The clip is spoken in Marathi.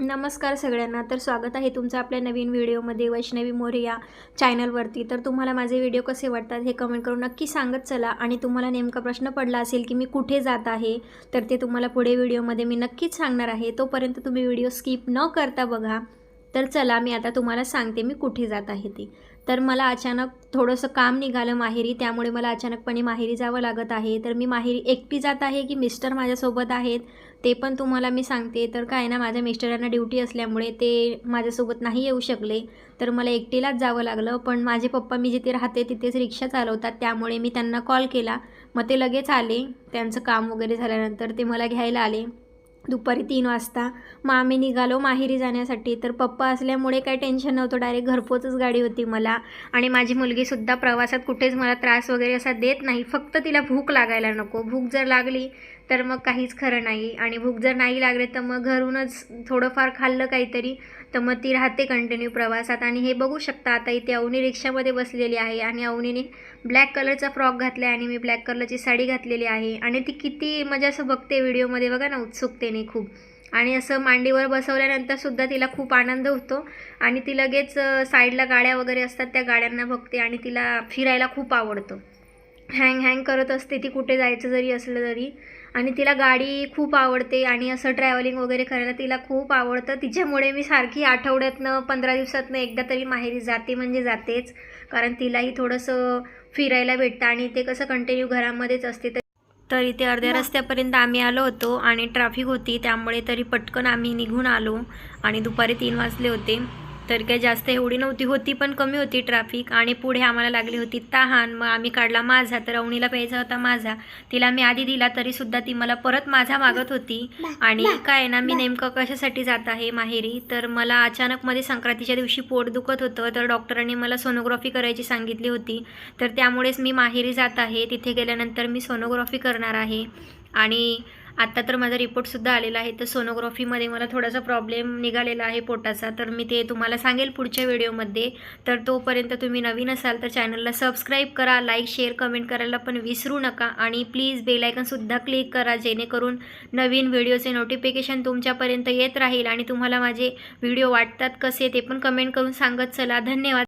नमस्कार सगळ्यांना. तर स्वागत आहे तुमचं आपल्या नवीन व्हिडिओमध्ये वैष्णवी मोरे या चॅनलवरती तर तुम्हाला माझे व्हिडिओ कसे वाटतात हे कमेंट करून नक्की सांगत चला. आणि तुम्हाला नेमका प्रश्न पडला असेल की मी कुठे जात आहे तर ते तुम्हाला पुढे व्हिडिओमध्ये मी नक्कीच सांगणार आहे. तोपर्यंत तुम्ही व्हिडिओ स्किप न करता बघा. तर चला मी आता तुम्हाला सांगते मी कुठे जात आहे ते. तर मला अचानक थोडंसं काम निघालं माहेरी त्यामुळे मला अचानकपणे माहेरी जावं लागत आहे. तर मी माहेरी एकटी जात आहे की मिस्टर माझ्यासोबत आहेत ते पण तुम्हाला मी सांगते. तर काय ना माझ्या मिस्टरांना ड्युटी असल्यामुळे ते माझ्यासोबत नाही येऊ शकले. तर मला एकटीलाच जावं लागलं पण माझे पप्पा मी जिथे राहते तिथेच रिक्षा चालवतात. त्यामुळे मी त्यांना कॉल केला. मग ते लगेच आले. त्यांचं काम वगैरे झाल्यानंतर ते मला घ्यायला आले. दुपारी तीन वाजता. मग आम्ही निघालो माहेरी जाण्यासाठी. तर पप्पा असल्यामुळे काही टेन्शन नव्हतं. डायरेक्ट घरपोचच गाडी होती मला. आणि माझी मुलगीसुद्धा प्रवासात कुठेच मला त्रास वगैरे असा देत नाही. फक्त तिला भूक लागायला नको. भूक जर लागली तर मग काहीच खरं नाही. आणि भूक जर नाही लागले तर मग घरूनच थोडंफार खाल्लं काहीतरी. तर मग ती राहते कंटिन्यू प्रवासात. आणि हे बघू शकता आता इथे अवनी रिक्षामध्ये बसलेली आहे आणि अवनीने ब्लॅक कलरचा फ्रॉक घातला आहे आणि मी ब्लॅक कलरची साडी घातलेली आहे. आणि ती किती म्हणजे असं बघते व्हिडिओमध्ये बघा ना उत्सुकतेने खूप. आणि असं मांडीवर बसवल्यानंतर सुद्धा तिला खूप आनंद होतो. आणि ती लगेच साईडला गाड्या वगैरे असतात त्या गाड्यांना बघते आणि तिला फिरायला खूप आवडतं. हँग हँग करत असते ती कुठे जायचं जरी असलं तरी. आणि तिला गाडी खूप आवडते आणि असं ट्रॅव्हलिंग वगैरे करायला तिला खूप आवडतं. तिच्यामुळे मी सारखी आठवड्यातनं पंधरा दिवसातनं एकदा तरी माहेरी जाते म्हणजे जातेच. कारण तिलाही थोडंसं फिरायला भेटतं आणि ते कसं कंटिन्यू घरामध्येच असते. तर तर इथे अर्ध्या रस्त्यापर्यंत आम्ही आलो होतो आणि ट्रॅफिक होती त्यामुळे तरी पटकन आम्ही निघून आलो आणि दुपारी तीन वाजले होते. तर काही जास्त एवढी नव्हती होती पण कमी होती ट्रॅफिक आणि पुढे आम्हाला लागली होती तहान. मग आम्ही काढला माझा तर अवणीला प्यायचा होता माझा. तिला मी आधी दिला तरीसुद्धा ती मला परत माझा मागत होती. आणि काय ना मी नेमकं कशासाठी जात आहे माहेरी? तर मला अचानकमध्ये संक्रांतीच्या दिवशी पोट दुखत होतं तर डॉक्टरांनी मला सोनोग्राफी करायची सांगितली होती. तर त्यामुळेच मी माहेरी जात आहे. तिथे गेल्यानंतर मी सोनोग्राफी करणार आहे. आणि आत्ता तर माझा रिपोर्टसुद्धा आलेला आहे. तर सोनोग्राफीमध्ये मला थोडासा प्रॉब्लेम निघालेला आहे पोटाचा. तर मी ते तुम्हाला सांगेल पुढच्या व्हिडिओमध्ये तर तोपर्यंत तुम्ही नवीन असाल तर चॅनलला सबस्क्राईब करा लाईक शेअर कमेंट करायला पण विसरू नका. आणि प्लीज बेलायकनसुद्धा क्लिक करा जेणेकरून नवीन व्हिडिओचे नोटिफिकेशन तुमच्यापर्यंत येत राहील. आणि तुम्हाला माझे व्हिडिओ वाटतात कसे ते पण कमेंट करून सांगत चला. धन्यवाद.